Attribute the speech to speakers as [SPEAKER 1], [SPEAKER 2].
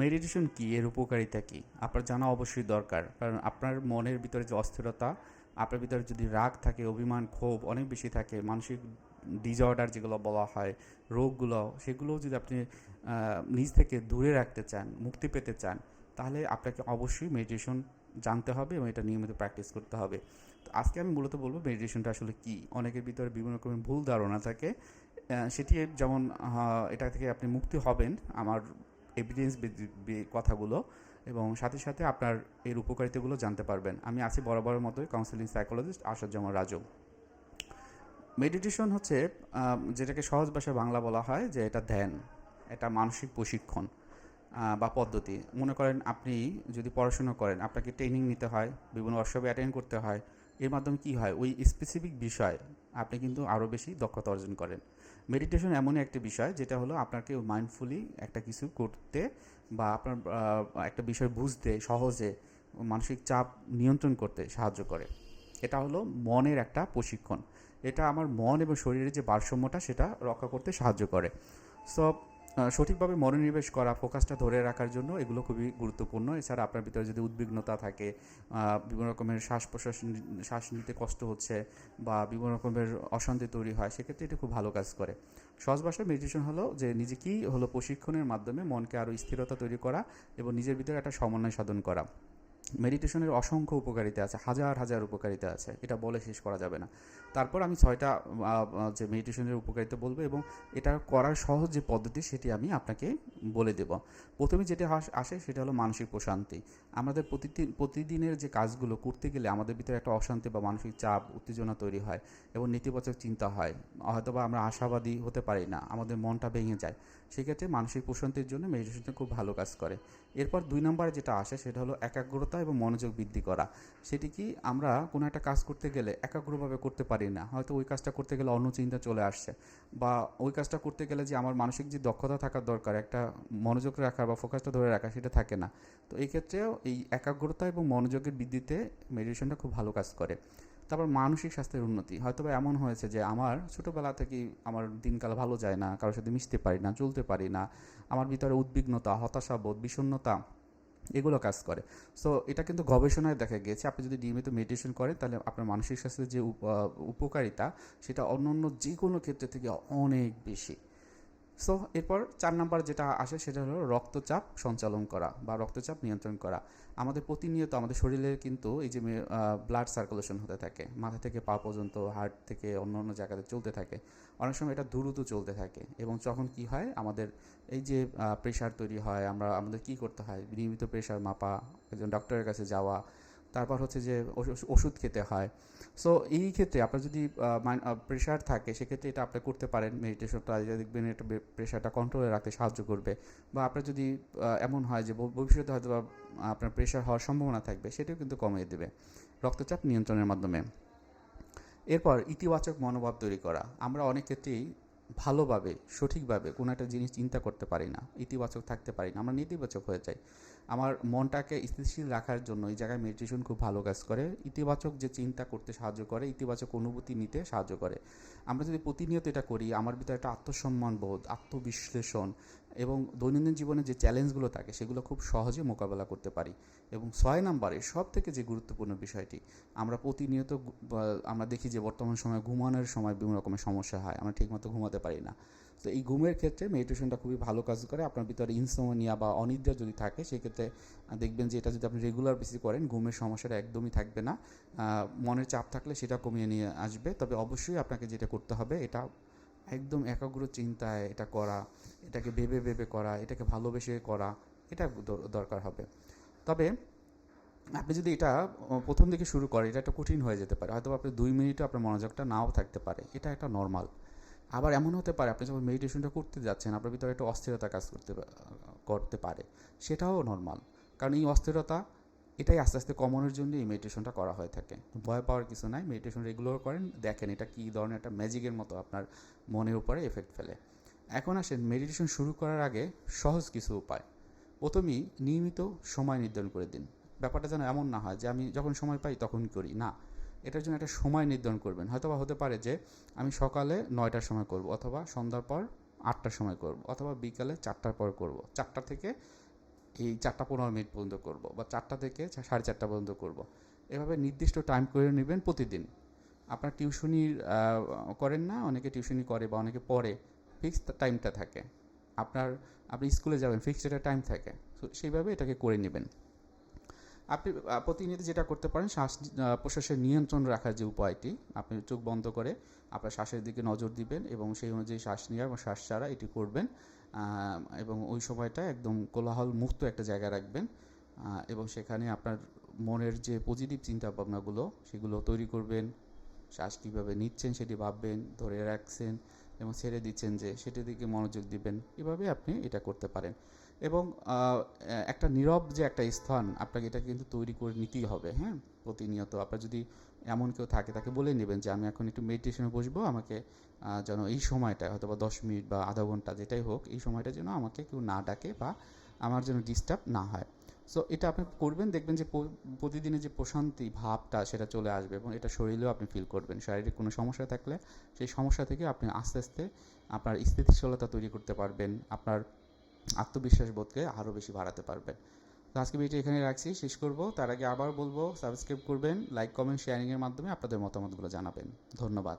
[SPEAKER 1] Meditation কি? এর উপকারিতা কি? আপনার জানা অবশ্যই দরকার। কারণ আপনার মনের ভিতরে যে অস্থিরতা, আপনার ভিতরে যদি রাগ থাকে, অভিমান, ক্ষোভ অনেক বেশি থাকে, মানসিক ডিজঅর্ডার যেগুলো বলা হয়, রোগগুলো সেগুলো যদি আপনি নিজ থেকে দূরে রাখতে চান, মুক্তি পেতে চান, তাহলে আপনাকে অবশ্যই মেডিটেশন জানতে হবে এবং এটা নিয়মিত প্র্যাকটিস করতে হবে। তো আজকে আমি মূলত বলব মেডিটেশনটা আসলে কি? অনেকের ভিতরে বিভিন্ন রকমের ভুল ধারণা থাকে। সেটি যেমন এটা থেকে আপনি মুক্তি হবেন, আমার এভিডেন্স কথাগুলো এবং সাথে সাথে আপনার এর উপকারিতাগুলো জানতে পারবেন। আমি আছি বরাবরের মতোই counselling psychologist Asaduzzaman Raju. Meditation হচ্ছে যেটাকে সহজ ভাষায় বাংলা বলা হয় যে এটা ধ্যান, এটা মানসিক প্রশিক্ষণ বা পদ্ধতি। মনে করেন আপনি যদি পড়াশোনা করেন, আপনাকে ট্রেনিং নিতে হয়, বিভিন্ন ওয়ার্কশপে অ্যাটেন্ড করতে হয়, এর মাধ্যমে কি হয়? ওই স্পেসিফিক বিষয় আপনি কিন্তু আরও বেশি দক্ষতা অর্জন করেন। মেডিটেশন এমনই একটি বিষয়, যেটা হলো আপনাকে মাইন্ডফুলি একটা কিছু করতে বা আপনার একটা বিষয় বুঝতে, সহজে মানসিক চাপ নিয়ন্ত্রণ করতে সাহায্য করে। এটা হলো মনের একটা প্রশিক্ষণ। এটা আমার মন এবং শরীরের যে ভারসাম্যটা, সেটা রক্ষা করতে সাহায্য করে। সো সঠিকভাবে মনোনিবেশ করা ফোকাসটা ধরে রাখার জন্য এগুলো খুবই গুরুত্বপূর্ণ। এছাড়া আপনার ভিতরে যদি উদ্বিগ্নতা থাকে বিভিন্ন রকমের শ্বাস প্রশ্বাস শ্বাস নিতে কষ্ট হচ্ছে বা বিভিন্ন রকমের অশান্তি তৈরি হয়, সেক্ষেত্রে এটি খুব ভালো কাজ করে। সহজ ভাষায় মেডিটেশন হলো যে নিজেকেই হলো প্রশিক্ষণের মাধ্যমে মনকে আরও স্থিরতা তৈরি করা এবং নিজের ভিতরে একটা সমন্বয় সাধন করা। মেডিটেশনের অসংখ্য উপকারিতা আছে, হাজার হাজার উপকারিতা আছে, এটা বলে শেষ করা যাবে না। তারপর আমি ছয়টা যে মেডিটেশনের উপকারিতা বলব এবং এটা করার সহজ যে পদ্ধতি সেটি আমি আপনাকে বলে দেব। প্রথমে যেটা আসে সেটা হলো মানসিক প্রশান্তি। আমাদের প্রতিদিন প্রতিদিনের যে কাজগুলো করতে গেলে আমাদের ভিতরে একটা অশান্তি বা মানসিক চাপ, উত্তেজনা তৈরি হয় এবং নেতিবাচক চিন্তা হয়। হয়তোবা আমরা আশাবাদী হতে পারি না, আমাদের মনটা ভেঙে যায়। সেক্ষেত্রে মানসিক প্রশান্তির জন্য মেডিটেশনটা খুব ভালো কাজ করে। এরপর দুই নম্বরে যেটা আসে সেটা হলো একাগ্রতা এবং মনোযোগ বৃদ্ধি করা। সেটি কি আমরা কোনো একটা কাজ করতে গেলে একাগ্রভাবে করতে পারি না? হয়তো ওই কাজটা করতে গেলে অন্য চিন্তা চলে আসছে বা ওই কাজটা করতে গেলে যে আমার মানসিক যে দক্ষতা থাকার দরকার, একটা মনোযোগ রাখা বা ফোকাসটা ধরে রাখা সেটা থাকে না। তো এই ক্ষেত্রেও এই একাগ্রতা এবং মনোযোগের বৃদ্ধিতে মেডিটেশনটা খুব ভালো কাজ করে। তারপর মানসিক স্বাস্থ্যের উন্নতি। হয়তো বা এমন হয়েছে যে আমার ছোটোবেলা থেকেই আমার দিনকাল ভালো যায় না, কারোর সাথে মিশতে পারি না, চলতে পারি না, আমার ভিতরে উদ্বিগ্নতা, হতাশাবোধ, বিষণ্ণতা এগুলো কাজ করে। সো এটা কিন্তু গবেষণায় দেখা গিয়েছে, আপনি যদি নিয়মিত মেডিটেশন করেন, তাহলে আপনার মানসিক স্বাস্থ্যের যে উপ- উপকারিতা, সেটা অন্য অন্য যে কোনো ক্ষেত্রে থেকে অনেক বেশি। সো এরপর চার নাম্বার যেটা আসে সেটা হলো রক্তচাপ সঞ্চালন করা বা রক্তচাপ নিয়ন্ত্রণ করা। আমাদের প্রতিনিয়ত আমাদের শরীরে কিন্তু এই যে ব্লাড সার্কুলেশন হতে থাকে, মাথা থেকে পা পর্যন্ত হার্ট থেকে অন্য অন্য জায়গাতে চলতে থাকে। অনেক সময় এটা দ্রুত চলতে থাকে এবং যখন কি হয়? আমাদের এই যে প্রেশার তৈরি হয়, আমরা, আমাদের কি করতে হয়? নিয়মিত প্রেশার মাপা, একজন ডক্টরের কাছে যাওয়া তারপর হচ্ছে যে ওষুধ খেতে হয়। সো এই ক্ষেত্রে আপনার যদি প্রেশার থাকে, সেক্ষেত্রে এটা আপনি করতে পারেন। মেডিটেশনটা দেখবেন এটা প্রেশারটা কন্ট্রোলে রাখতে সাহায্য করবে। বা আপনার যদি এমন হয় যে ভবিষ্যতে হয়তো আপনার প্রেশার হওয়ার সম্ভাবনা থাকবে, সেটাও কিন্তু কমিয়ে দেবে রক্তচাপ নিয়ন্ত্রণের মাধ্যমে। এরপর ইতিবাচক মনোভাব তৈরি করা। আমরা অনেক ক্ষেত্রেই ভালোভাবে, সঠিকভাবে কোনো একটা জিনিস চিন্তা করতে পারি না, ইতিবাচক থাকতে পারি না, আমরা নেতিবাচক হয়ে যাই। আমার মনটাকে স্থিতিশীল রাখার জন্য এই জায়গায় মেডিটেশন খুব ভালো কাজ করে। ইতিবাচক যে চিন্তা করতে সাহায্য করে, ইতিবাচক অনুভূতি নিতে সাহায্য করে। আমরা যদি প্রতিনিয়ত এটা করি, আমার ভিতরে একটা আত্মসম্মান বোধ আত্মবিশ্লেষণ এবং দৈনন্দিন জীবনে যে চ্যালেঞ্জগুলো থাকে, সেগুলো খুব সহজে মোকাবেলা করতে পারি। এবং ছয় নম্বরে সব থেকে যে গুরুত্বপূর্ণ বিষয়টি, আমরা প্রতিনিয়ত আমরা দেখি যে বর্তমান সময়ে ঘুমানোর সময় বিভিন্ন রকমের সমস্যা হয়, আমরা ঠিকমতো ঘুমাতে পারি না। তো এই ঘুমের ক্ষেত্রে মেডিটেশনটা খুবই ভালো কাজ করে। আপনার ভিতরে ইনসোমনিয়া বা অনিদ্রা যদি থাকে, সেক্ষেত্রে দেখবেন যে এটা যদি আপনি রেগুলার বেসিস করেন, ঘুমের সমস্যাটা একদমই থাকবে না। মনের চাপ থাকলে সেটা কমিয়ে নিয়ে আসবে। তবে অবশ্যই আপনাকে যেটা করতে হবে, এটা একদম একাগ্র চিন্তায় এটা করা, এটাকে ভেবে ভেবে করা, এটাকে ভালোবেসে করা, এটা দরকার হবে। তবে আপনি যদি এটা প্রথম দিকে শুরু করেন, এটা একটা কঠিন হয়ে যেতে পারে। হয়তো আপনি দুই মিনিটও আপনার মনোযোগটা নাও থাকতে পারে। এটা একটা নর্মাল আবার এমন হতে পারে, আপনি যখন মেডিটেশনটা করতে যাচ্ছেন, আপনার ভিতরে একটা অস্থিরতা কাজ করতে করতে পারে। সেটাও নর্মাল কারণ এই অস্থিরতা এটাই আস্তে আস্তে কমানোর জন্য এই মেডিটেশনটা করা হয়ে থাকে। ভয় পাওয়ার কিছু নাই মেডিটেশন রেগুলার করেন, দেখেন এটা কী ধরনের একটা ম্যাজিকের মতো আপনার মনের উপরে এফেক্ট ফেলে। এখন আসেন মেডিটেশন শুরু করার আগে সহজ কিছু উপায়। প্রথমেই নিয়মিত সময় নির্ধারণ করে দিন। ব্যাপারটা যেন এমন না হয় যে আমি যখন সময় পাই তখন করি, না। এটার জন্য একটা সময় নির্ধারণ করবেন। হয়তো বা হতে পারে যে আমি সকালে নয়টার সময় করব অথবা সন্ধ্যার পর আটটার সময় করব অথবা বিকালে চারটার পর করব। চারটা থেকে এই চারটা পনেরো মিনিট পর্যন্ত করব বা চারটা থেকে সাড়ে চারটা পর্যন্ত করব। এভাবে নির্দিষ্ট টাইম করে নেবেন প্রতিদিন। আপনার টিউশনি করেন না, অনেকে টিউশনি করে বা অনেকে পড়ে ফিক্সড টাইমটা থাকে। আপনার, আপনি স্কুলে যাবেন ফিক্সড একটা টাইম থাকে। তো সেইভাবে এটাকে করে নেবেন। আপনি প্রতিনিয়ত যেটা করতে পারেন, শ্বাস প্রশ্বাসের নিয়ন্ত্রণ রাখার যে উপায়টি, আপনি চোখ বন্ধ করে আপনার শ্বাসের দিকে নজর দিবেন এবং সেই অনুযায়ী শ্বাস নেওয়া এবং শ্বাস ছাড়া এটি করবেন এবং ওই সময়টা একদম কোলাহল মুক্ত একটা জায়গায় রাখবেন এবং সেখানে আপনার মনের যে পজিটিভ চিন্তা ভাবনাগুলো সেগুলো তৈরি করবেন, শ্বাস কীভাবে নিচ্ছেন সেটি ভাববেন, ধরে রাখছেন এবং ছেড়ে দিচ্ছেন যে সেটির দিকে মনোযোগ দিবেন। এভাবে আপনি এটা করতে পারেন। এবং একটা নীরব যে একটা স্থান, আপনাকে এটা কিন্তু তৈরি করে নিতেই হবে হ্যাঁ? প্রতিনিয়ত আপনার যদি এমন কেউ থাকে, তাকে বলে নেবেন যে, আমি এখন একটু মেডিটেশনে বসবো, আমাকে যেন এই সময়টা হয়তো বা দশ মিনিট বা আধা ঘণ্টা, যেটাই হোক, এই সময়টা যেন আমাকে কেউ না ডাকে বা আমার যেন ডিস্টার্ব না হয়। সো এটা আপনি করবেন, দেখবেন যে প্রতিদিনের যে প্রশান্তি ভাবটা সেটা চলে আসবে এবং এটা শরীরেও আপনি ফিল করবেন। শারীরিক কোনো সমস্যা থাকলে সেই সমস্যা থেকে আপনি আস্তে আস্তে আপনার স্থিতিশীলতা তৈরি করতে পারবেন, আপনার আত্মবিশ্বাস বোধকে আরও বেশি বাড়াতে পারবেন। তো আজকে ভিডিওটি এখানে রাখছি, শেষ করব। তার আগে আবার বলব, সাবস্ক্রাইব করবেন লাইক কমেন্ট শেয়ারিংয়ের মাধ্যমে আপনাদের মতামতগুলো জানাবেন। ধন্যবাদ।